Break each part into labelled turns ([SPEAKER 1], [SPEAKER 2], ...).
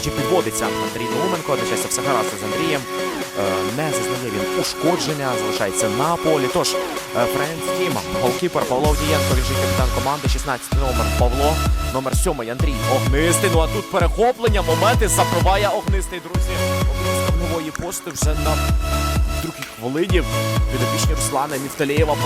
[SPEAKER 1] Е, підводиться Андрій Науменко. Одночасно все гаразд з Андрієм. Е, Не зазнає він ушкодження, залишається на полі. Тож е, Френц Тім, голкіпер Павло Овдієнко, він же капітан команди, 16 номер Павло, номер 7 Андрій Огнистий. Ну а тут перехоплення, моменти заприває Огнистий, друзі. Нової пости вже на другій хвилині. Підопічні Руслана Міфталєєва.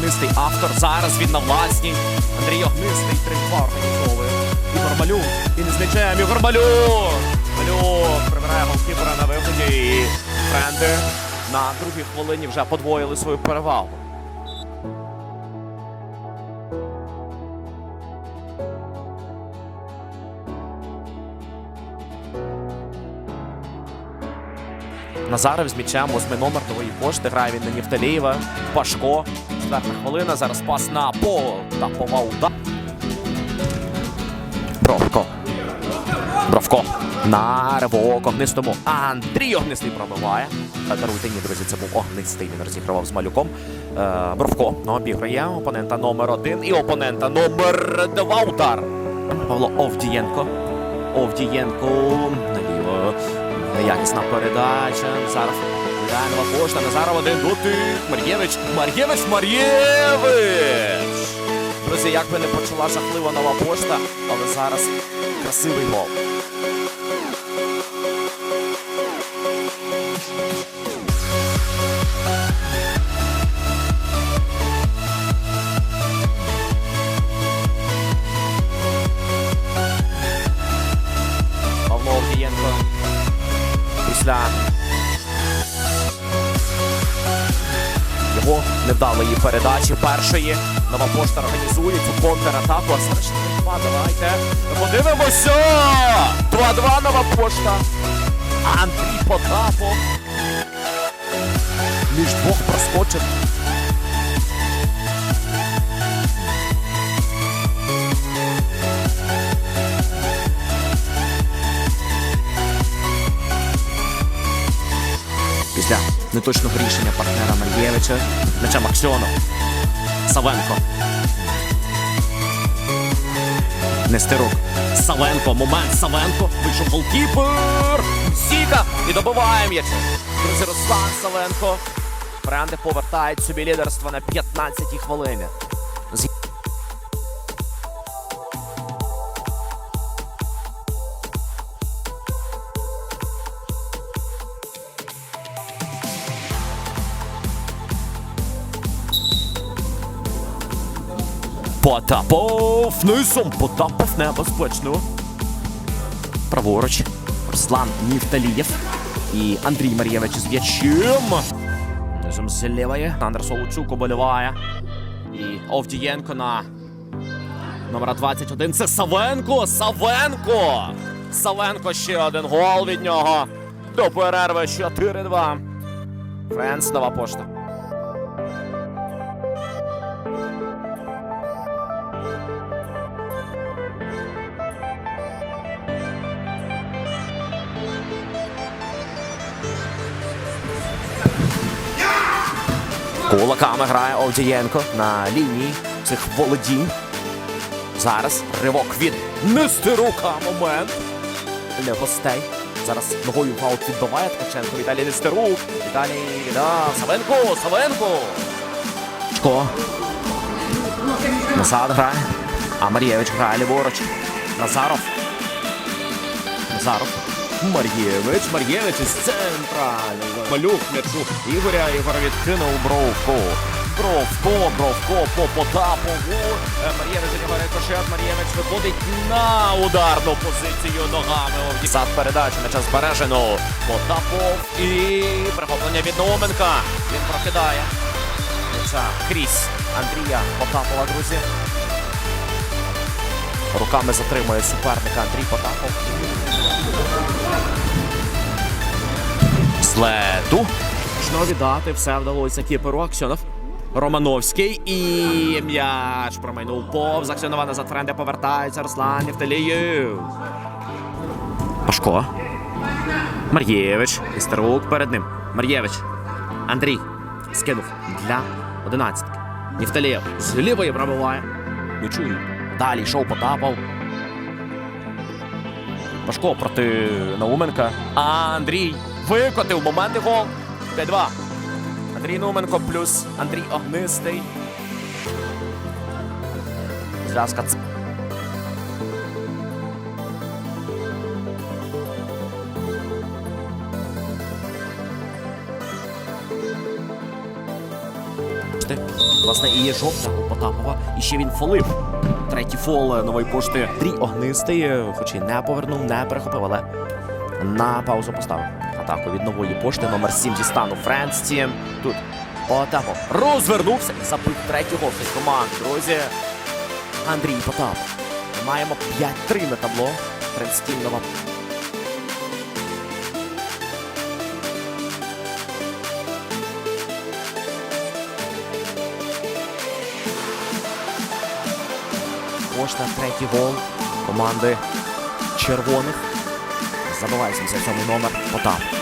[SPEAKER 1] Огнистий автор. Зараз він на власній. Андрій Огнистий 3-2 організовує. Ігор Малюк. І не знищає Ігор Малюк. Малюк прибирає голкіпера на виході. І френди на другій хвилині вже подвоїли свою перевагу. Назаров з м'ячем, восьмий номер нової пошти. Грає він на Нєфталієва. Пашко. Четверта хвилина. Зараз пас на По. Та Повауда. Бровко. Бровко. На ривок огнистому. Андрій Огнистий пробиває. Даруйте, ні, друзі, це був огнистий. Він розігрував з малюком. Е, Бровко обіграє опонента номер один і опонента номер два. Удар. Павло Овдієнко. Овдієнко. Неякісна передача. Зараз Реальнова пошта. Назаров один дотик. Мар'євич. Мар'євич. Мар'євич. Друзі, як би не почала жахлива нова пошта, але зараз красивий гол. Після його невдалої передачі першої. Нова пошта організує цю контратаку. А 2 Давайте подивимося! 2-2 нова пошта. Андрій Потапов. Між двох проскочив. Неточного рішення партнера Мар'євича. Меча Максьонов. Савенко. Нестерук. Савенко. Момент. Савенко. Вийшов голкіпер. Сіка. І добиває м'яч. Друзі, Руслан Савенко. Бренди повертають собі лідерство на 15-й хвилині. Потапов низом. Потапов небезпечно. Праворуч. Руслан Міфталієв. І Андрій Мар'євич з м'ячем. Низом з лівої. Андер Солочук оболіває. І Овдієнко на номера 21. Це Савенко. Савенко. Савенко ще один гол від нього. До перерви 4-2. Френс, нова пошта. Кулаками грає Овдієнко на лінії цих володінь. Зараз ривок від Нестерука. Момент для гостей. Зараз ногою в аут відбиває Ткаченко. Віталій Нестерук. Віталій віддав. Савенко. Савенко. Чко. Назад грає. А Мар'євич грає ліворуч. Назаров. Назаров. Мар'євич, Мар'євич із центра. Малюк м'ячу Ігоря. Ігор відкинув Бровко. Бровко, Бровко по Потапову. Е, Мар'євич нього рикошет. Мар'євич виходить на ударну позицію ногами. Сад передачі на час збережено. Потапов і прихоплення від Науменка. Він прокидає. Крізь Андрія Потапова, друзі. Руками затримує суперника Андрій Потапов. Следу. Можна віддати, все вдалося кіперу Аксьонов. Романовський і м'яч промайнув повз. Аксьонова назад Френде повертається. Руслан Євталієв. Пашко. Мар'євич. Істерук перед ним. Мар'євич. Андрій. Скинув для одинадцятки. Нефталєв з лівої пробиває. Не чую. Далі йшов Потапов. Пашко проти Науменка. А Андрій викотив момент і гол. 5-2. Андрій Науменко плюс Андрій Огнистий. Зв'язка Власне, і є жовта у Потапова, і ще він фолив. Третій фол е, нової пошти. Дрій Огнистий, е, хоч і не повернув, не перехопив, але на паузу поставив. Атаку від нової пошти номер 7 зі стану Френсті. Тут Потапов розвернувся і забив третій гол з команди. Друзі, Андрій Потапов. Маємо 5-3 на табло. Френстін нова Пошта, третій гол команди червоних. Забиває 77 номер Потап.